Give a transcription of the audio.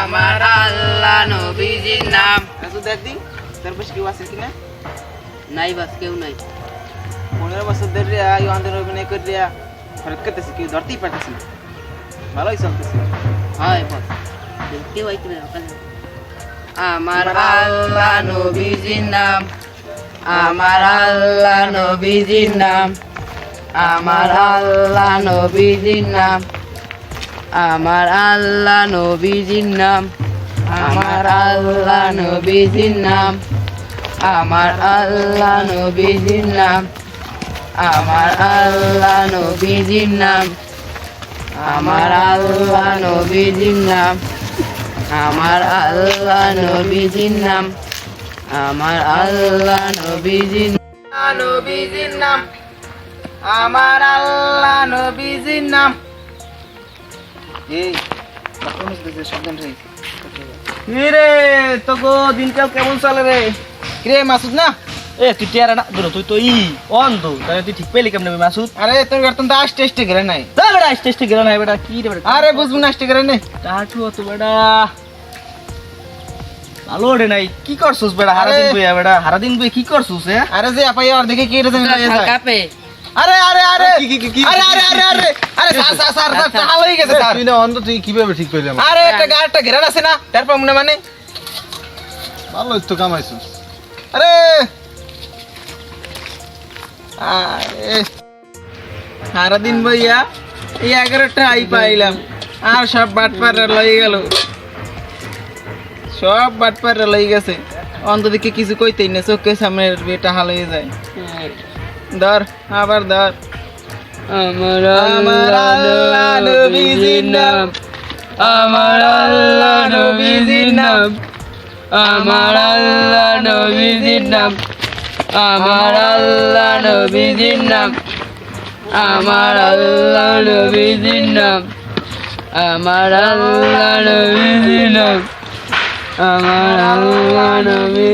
আমার আল্লাহ নবীজির নাম। রাজু দেখ দি তোর পাশে কেউ আছে কিনা? নাই বাস কেউ নাই। পনেরো বছর ধরে ইহানদের অভিনয় করে দিয়া ফেরত করতেছে কেউ ধরতেই পারতেছে না। ভালোই চলতেছে। হয় বস। ওখানে। আমার আল্লাহ নবীজির নাম। আমার আল্লাহ নবীজির নাম। আমার আল্লাহ নবীজির নাম। আমার আল্লাহ নবীজির নাম। আমার আল্লাহ নবীজির নাম। আমার আল্লাহ নবীজির নাম। আমার আল্লাহ নবীজির নাম। আমার আল্লাহ নবীজির নাম। আমার আল্লাহ নবীজির নাম। আমার আল্লাহ নবীজির নবীজির নাম। আমার আল্লাহ নবীজির নাম। রে রে তোকে দিনকাল কেমন চলে রে? রে মাসুদ না? এ তুই টিয়ারা না ধরো তুই তো ই অন্ধ তাহলে তুই ঠিক পেলি কেমন মাসুদ? আরে তোর বেতন তো আস্তে আস্তে গেলে নাই। যা বেটা আস্তে আস্তে গেল না বেটা কি রে বেটা আরে বুঝব না আস্তে গেলে নাই। টাটু তো বেটা। ভালো রে নাই কি করছস বেটা হারা দিন বইয়া বেটা হারা দিন বই কি করছস আরে যে আপাই আর দেখে কি রে জানি কাপে আরে আরে আরে। কি, কি, কি, কি? আরে আরে আরে আরে। আরে স্যার স্যার স্যার স্যার টাকা হয়ে গেছে স্যার। তুই না অন্ধ তুই কীভাবে ঠিক আমার আরে একটা গাড়টা ঘেরান আছে না তারপর মনে মানে। ভালো তো কামাইছিস। আরে। আরে। সারাদিন বইয়া এই এগারোটা আই পাইলাম আর সব বাটপাররা লই গেল। সব বাটপাররা লই গেছে। অন্তদিকে কিছু কইতেই না চোখের সামনে বেটা হাল হয়ে যায়। ধর আবার ধর। আমার আমার আল্লাহ নবীজির নাম আমার আল্লাহ নবীজির নাম আমার আল্লাহ নবীজির নাম আমার আল্লাহ নবীজির নাম আমার আল্লাহ নবীজির নাম আমার আল্লাহ নবীজির নাম আমার আল্লাহ নবী